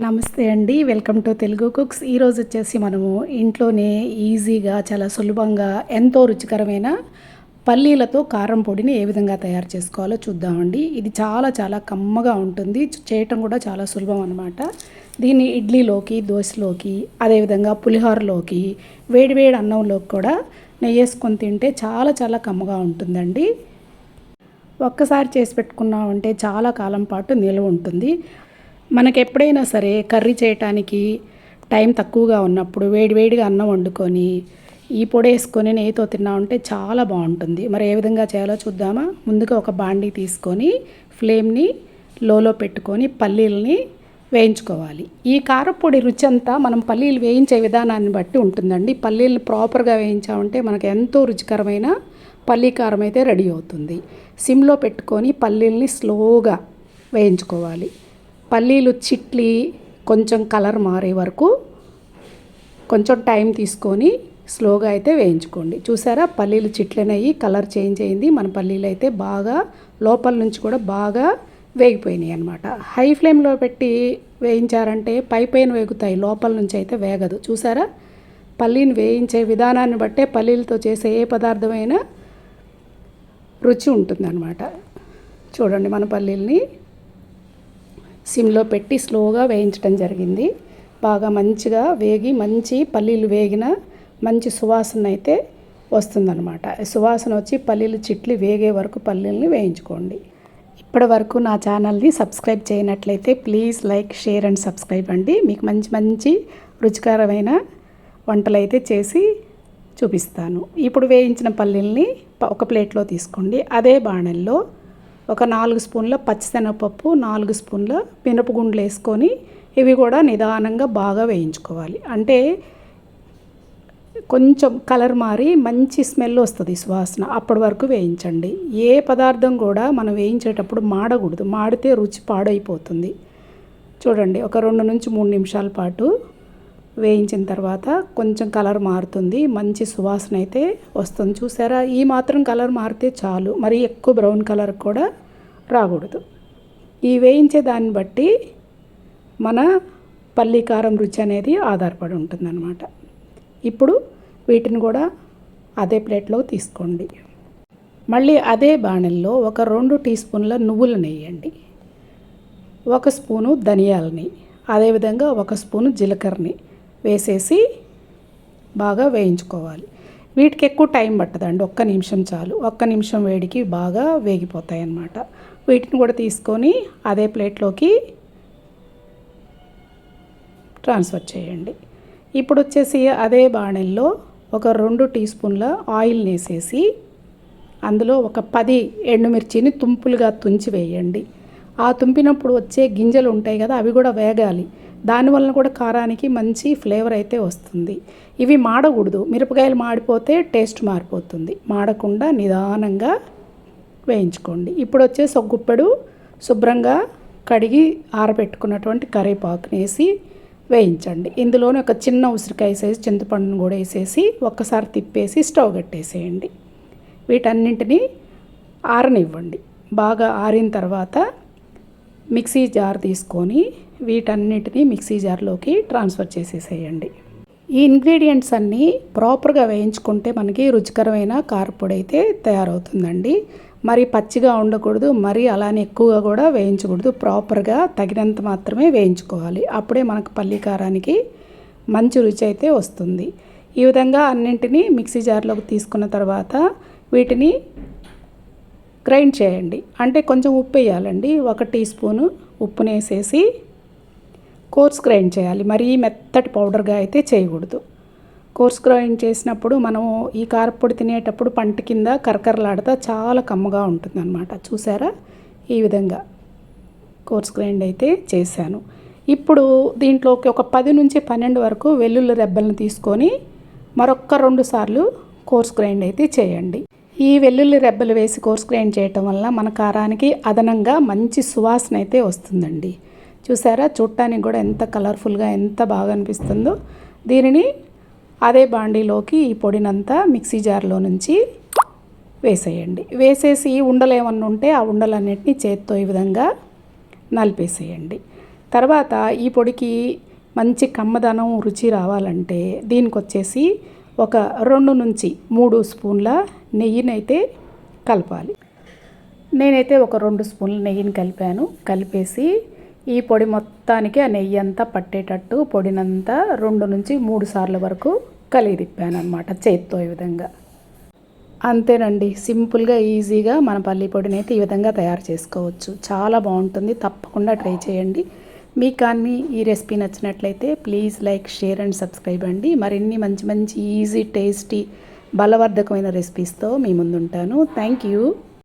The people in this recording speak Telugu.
నమస్తే అండి. Welcome to Telugu cooks. ఈరోజు వచ్చేసి మనము ఇంట్లోనే ఈజీగా చాలా సులభంగా ఎంతో రుచికరమైన పల్లీలతో కారం పొడిని ఏ విధంగా తయారు చేసుకోవాలో చూద్దామండి. ఇది చాలా చాలా కమ్మగా ఉంటుంది. చేయటం కూడా చాలా సులభం అనమాట దీన్ని ఇడ్లీలోకి దోశలోకి అదేవిధంగా పులిహోరలోకి వేడివేడి అన్నంలోకి కూడా నెయ్యి వేసుకొని తింటే చాలా చాలా కమ్మగా ఉంటుందండి. ఒక్కసారి చేసి పెట్టుకున్నామంటే చాలా కాలం పాటు నిల్వ ఉంటుంది. మనకు ఎప్పుడైనా సరే కర్రీ చేయటానికి టైం తక్కువగా ఉన్నప్పుడు వేడివేడిగా అన్నం వండుకొని ఈ పొడి వేసుకొని నెయ్యితో తిన్నామంటే చాలా బాగుంటుంది. మరి ఏ విధంగా చేయాలో చూద్దామా? ముందుగా ఒక బాండీ తీసుకొని ఫ్లేమ్ని లోలో పెట్టుకొని పల్లీలని వేయించుకోవాలి. ఈ కారపొడి రుచి అంతా మనం పల్లీలు వేయించే విధానాన్ని బట్టి ఉంటుందండి. పల్లీలు ప్రాపర్గా వేయించామంటే మనకు ఎంతో రుచికరమైన పల్లీ కారం అయితే రెడీ అవుతుంది. సిమ్లో పెట్టుకొని పల్లీల్ని స్లోగా వేయించుకోవాలి. పల్లీలు చిట్లి కొంచెం కలర్ మారే వరకు కొంచెం టైం తీసుకొని స్లోగా అయితే వేయించుకోండి. చూసారా? పల్లీలు చిట్లనయ్యి కలర్ చేంజ్ అయింది. మన పల్లీలు అయితే బాగా లోపల నుంచి కూడా బాగా వేగిపోయినాయి అనమాట హై ఫ్లేమ్లో పెట్టి వేయించారంటే పై పైన వేగుతాయి లోపల నుంచి అయితే వేగదు. చూసారా? పల్లీని వేయించే విధానాన్ని బట్టే పల్లీలతో చేసే ఏ పదార్థమైనా రుచి ఉంటుందన్నమాట. చూడండి మన పల్లీల్ని. సిమ్లో పెట్టి స్లోగా వేయించడం జరిగింది. బాగా మంచిగా వేగి మంచి పల్లీలు వేగిన మంచి సువాసన అయితే వస్తుందన్నమాట. సువాసన వచ్చి పల్లీలు చిట్లు వేగే వరకు పల్లీలని వేయించుకోండి. ఇప్పటి వరకు నా ఛానల్ని subscribe చేయనట్లయితే please like share and subscribe అండి. మీకు మంచి మంచి రుచికరమైన వంటలు అయితే చేసి చూపిస్తాను. ఇప్పుడు వేయించిన పల్లీల్ని ఒక ప్లేట్లో తీసుకోండి. అదే బాణల్లో ఒక నాలుగు స్పూన్ల పచ్చిశనగపప్పు నాలుగు స్పూన్ల మినపగుండ్లు వేసుకొని ఇవి కూడా నిదానంగా బాగా వేయించుకోవాలి. అంటే కొంచెం కలర్ మారి మంచి స్మెల్ వస్తుంది సువాసన. అప్పటి వరకు వేయించండి. ఏ పదార్థం కూడా మనం వేయించేటప్పుడు మాడకూడదు. మాడితే రుచి పాడైపోతుంది. చూడండి ఒక రెండు నుంచి మూడు నిమిషాల పాటు వేయించిన తర్వాత కొంచెం కలర్ మారుతుంది. మంచి సువాసన అయితే వస్తుంది. చూసారా? ఈ మాత్రం కలర్ మారితే చాలు. మరి ఎక్కువ బ్రౌన్ కలర్ కూడా రాకూడదు. ఈ వేయించే దాన్ని బట్టి మన పల్లికారం రుచి అనేది ఆధారపడి ఉంటుందన్నమాట. ఇప్పుడు వీటిని కూడా అదే ప్లేట్లో తీసుకోండి. మళ్ళీ అదే బాణల్లో ఒక రెండు టీ స్పూన్ల నువ్వులు నెయ్యండి ఒక స్పూను ధనియాలని అదేవిధంగా ఒక స్పూను జీలకర్రని వేసేసి బాగా వేయించుకోవాలి. వీటికి ఎక్కువ టైం పట్టదండి. ఒక్క నిమిషం చాలు. ఒక్క నిమిషం వేడికి బాగా వేగిపోతాయి అన్నమాట వీటిని కూడా తీసుకొని అదే ప్లేట్లోకి ట్రాన్స్ఫర్ చేయండి. ఇప్పుడు వచ్చేసి అదే బాణెల్లో ఒక రెండు టీ స్పూన్ల ఆయిల్ని వేసేసి అందులో ఒక పది ఎండుమిర్చిని తుంపులుగా తుంచి వేయండి. ఆ తుంపినప్పుడు వచ్చే గింజలు ఉంటాయి కదా అవి కూడా వేగాలి. దానివల్ల కూడా కారానికి మంచి ఫ్లేవర్ అయితే వస్తుంది. ఇవి మాడకూడదు. మిరపకాయలు మాడిపోతే టేస్ట్ మారిపోతుంది. మాడకుండా నిదానంగా వేయించుకోండి. ఇప్పుడు వచ్చేసి ఒక గుప్పెడు శుభ్రంగా కడిగి ఆరబెట్టుకున్నటువంటి కరివేపాకుని వేసి వేయించండి. ఇందులోనే ఒక చిన్న ఉసిరికాయ సైజు చింతపండును కూడా వేసేసి ఒక్కసారి తిప్పేసి స్టవ్ కట్టేసేయండి. వీటన్నింటినీ ఆరనివ్వండి. బాగా ఆరిన తర్వాత మిక్సీ జార్ తీసుకొని వీటన్నిటిని మిక్సీ జార్లోకి ట్రాన్స్ఫర్ చేసేసేయండి. ఈ ఇంగ్రీడియంట్స్ అన్నీ ప్రాపర్గా వేయించుకుంటే మనకి రుచికరమైన కారపొడి అయితే తయారవుతుందండి. మరి పచ్చిగా ఉండకూడదు మరి అలానే ఎక్కువగా కూడా వేయించకూడదు. ప్రాపర్గా తగినంత మాత్రమే వేయించుకోవాలి. అప్పుడే మనకు పల్లి కారానికి మంచి రుచి అయితే వస్తుంది. ఈ విధంగా అన్నింటినీ మిక్సీ జార్లోకి తీసుకున్న తర్వాత వీటిని గ్రైండ్ చేయండి. అంటే కొంచెం ఉప్పు వేయాలండి. ఒక టీ స్పూను ఉప్పునేసేసి కోర్స్ గ్రైండ్ చేయాలి. మరీ మెత్తటి పౌడర్గా అయితే చేయకూడదు. కోర్స్ గ్రైండ్ చేసినప్పుడు మనము ఈ కారపొడి తినేటప్పుడు పంట కింద కరకరలాడుతా చాలా కమ్మగా ఉంటుందన్నమాట. చూసారా? ఈ విధంగా కోర్స్ గ్రైండ్ అయితే చేశాను. ఇప్పుడు దీంట్లోకి ఒక పది నుంచి పన్నెండు వరకు వెల్లుల్లి రెబ్బలను తీసుకొని మరొక్క రెండు సార్లు కోర్స్ గ్రైండ్ అయితే చేయండి. ఈ వెల్లుల్లి రెబ్బలు వేసి కోర్స్ గ్రైండ్ చేయటం వల్ల మన కారానికి అదనంగా మంచి సువాసన అయితే వస్తుందండి. చూసారా? చూడటానికి కూడా ఎంత కలర్ఫుల్గా ఎంత బాగా అనిపిస్తుందో. దీనిని అదే బాండీలోకి ఈ పొడినంతా మిక్సీ జార్లో నుంచి వేసేయండి. వేసేసి ఉండలు ఏమన్నా ఉంటే ఆ ఉండలన్నింటినీ చేత్తో ఈ విధంగా నలిపేసేయండి. తర్వాత ఈ పొడికి మంచి కమ్మదనం రుచి రావాలంటే దీనికి వచ్చేసి ఒక రెండు నుంచి మూడు స్పూన్ల నెయ్యినైతే కలపాలి. నేనైతే ఒక రెండు స్పూన్ల నెయ్యిని కలిపాను. కలిపేసి ఈ పొడి మొత్తానికి ఆ నెయ్యి అంతా పట్టేటట్టు పొడినంతా రెండు నుంచి మూడు సార్ల వరకు కలిగి తిప్పాను అనమాట చేత్తో ఈ విధంగా. అంతేనండి సింపుల్గా ఈజీగా మన పల్లి పొడిని అయితే ఈ విధంగా తయారు చేసుకోవచ్చు. చాలా బాగుంటుంది తప్పకుండా ట్రై చేయండి. మీకు కానీ ఈ రెసిపీ నచ్చినట్లయితే please like share and subscribe అండి. మరిన్ని మంచి మంచి ఈజీ టేస్టీ బలవర్ధకమైన రెసిపీస్తో మీ ముందుంటాను. Thank you.